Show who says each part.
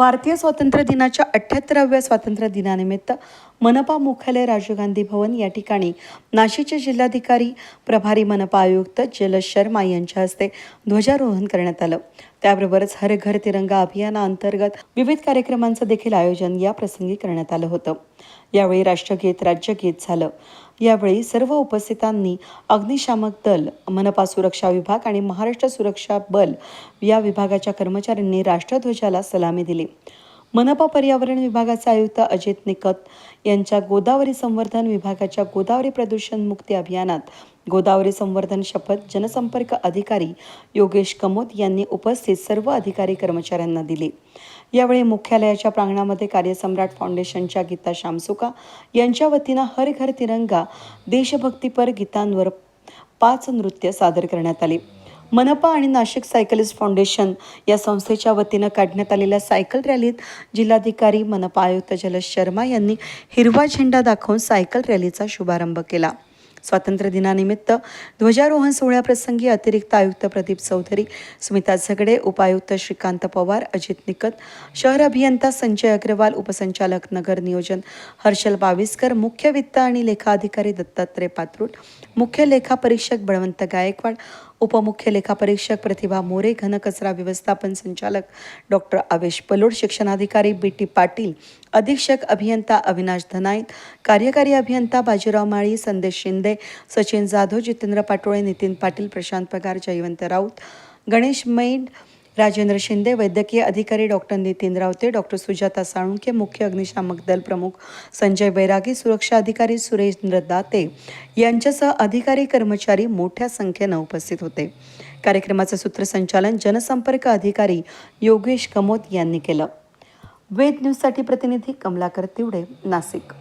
Speaker 1: भारतीय स्वातंत्र्य दिनाच्या अठ्ठ्याहत्तराव्या स्वातंत्र्य दिनानिमित्त मनपा मुख्यालय राजीव गांधी भवन या ठिकाणी नाशिकचे जिल्हाधिकारी प्रभारी मनपा आयुक्त जलज शर्मा यांच्या हस्ते ध्वजारोहण करण्यात आलं. त्याबरोबरच हर घर तिरंगा अभियानाअंतर्गत विविध कार्यक्रमांचं देखील आयोजन या प्रसंगी करण्यात आलं होतं. यावेळी राष्ट्रगीत राज्यगीत झालं. यावेळी सर्व उपस्थितांनी अग्निशामक दल मनपा सुरक्षा विभाग आणि महाराष्ट्र सुरक्षा बल या विभागाच्या कर्मचाऱ्यांनी राष्ट्रध्वजाला सलामी दिली. मनपा पर्यावरण विभागाचे आयुक्त अजित निकत यांच्या गोदावरी संवर्धन विभागाच्या गोदावरी प्रदूषण मुक्ती अभियानात गोदावरी संवर्धन शपथ जनसंपर्क अधिकारी योगेश कमोत यांनी उपस्थित सर्व अधिकारी कर्मचाऱ्यांना दिली. यावेळी मुख्यालयाच्या प्रांगणामध्ये कार्यसम्राट फाउंडेशनच्या गीता शामसुका यांच्या वतीनं हर घर तिरंगा देशभक्तीपर गीतांवर पाच नृत्य सादर करण्यात आली. मनपा आणि नाशिक सायकलिस्ट फाउंडेशन या संस्थेच्या वतीनं काढण्यात आलेल्या सायकल रॅलीत जिल्हाधिकारी मनपा आयुक्त जलज शर्मा यांनी हिरवा झेंडा दाखवून सायकल रॅलीचा शुभारंभ केला. स्वातंत्र्य दिनानिमित्त ध्वजारोहण सोहळ्याप्रसंगी अतिरिक्त आयुक्त प्रदीप चौधरी स्मिता झगडे उपायुक्त श्रीकांत पवार अजित निकत शहर अभियंता संजय अग्रवाल उपसंचालक नगर नियोजन हर्षल बाविस्कर मुख्य वित्त आणि लेखा अधिकारी दत्तात्रय पात्रूट मुख्य लेखा परीक्षक बळवंत गायकवाड उपमुख्य लेखापरीक्षक प्रतिभा मोरे घनकचरा व्यवस्थापन संचालक डॉक्टर आवेश पलोड शिक्षणाधिकारी बी टी पाटील अधीक्षक अभियंता अविनाश धनाईत कार्यकारी अभियंता बाजीराव माळी संदेश शिंदे सचिन जाधव जितेंद्र पाटोळे नितीन पाटील प्रशांत पगार जयवंत राऊत गणेश मैंड राजेंद्र शिंदे वैद्यकीय अधिकारी डॉक्टर नितीन रावते डॉक्टर सुजाता साळुंके मुख्य अग्निशामक दल प्रमुख संजय बैरागी सुरक्षा अधिकारी सुरेंद्र दाते यांच्यासह अधिकारी कर्मचारी मोठ्या संख्येनं उपस्थित होते. कार्यक्रमाचं सूत्रसंचालन जनसंपर्क अधिकारी योगेश कमोत यांनी केलं. वेद न्यूजसाठी प्रतिनिधी कमलाकर तिवडे नाशिक.